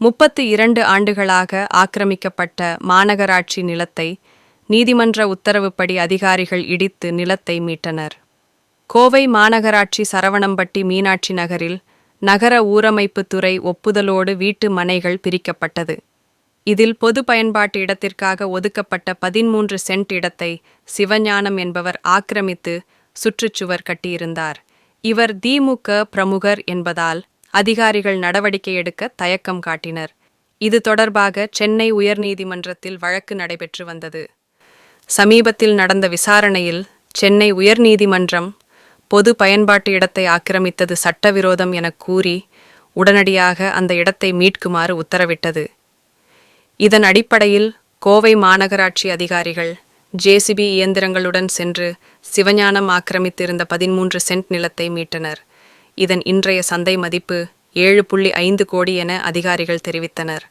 முப்பத்து இரண்டு ஆண்டுகளாக ஆக்கிரமிக்கப்பட்ட மாநகராட்சி நிலத்தை நீதிமன்ற உத்தரவுப்படி அதிகாரிகள் இடித்து நிலத்தை மீட்டனர். கோவை மாநகராட்சி சரவணம்பட்டி மீனாட்சி நகரில் நகர ஊரமைப்பு துறை ஒப்புதலோடு வீட்டு மனைகள் பிரிக்கப்பட்டது. இதில் பொது பயன்பாட்டு இடத்திற்காக ஒதுக்கப்பட்ட பதிமூன்று சென்ட் இடத்தை சிவஞானம் என்பவர் ஆக்கிரமித்து சுற்றுச்சுவர் கட்டியிருந்தார். இவர் திமுக பிரமுகர் என்பதால் அதிகாரிகள் நடவடிக்கை எடுக்க தயக்கம் காட்டினர். இது தொடர்பாக சென்னை உயர்நீதிமன்றத்தில் வழக்கு நடைபெற்று வந்தது. சமீபத்தில் நடந்த விசாரணையில் சென்னை உயர்நீதிமன்றம் பொது பயன்பாட்டு இடத்தை ஆக்கிரமித்தது சட்டவிரோதம் என கூறி உடனடியாக அந்த இடத்தை மீட்குமாறு உத்தரவிட்டது. இதன் அடிப்படையில் கோவை மாநகராட்சி அதிகாரிகள் ஜேசிபி இயந்திரங்களுடன் சென்று சிவஞானம் ஆக்கிரமித்திருந்த பதிமூன்று சென்ட் நிலத்தை மீட்டனர். இதன் இன்றைய சந்தை மதிப்பு ஏழு புள்ளி ஐந்து கோடி என அதிகாரிகள் தெரிவித்தனர்.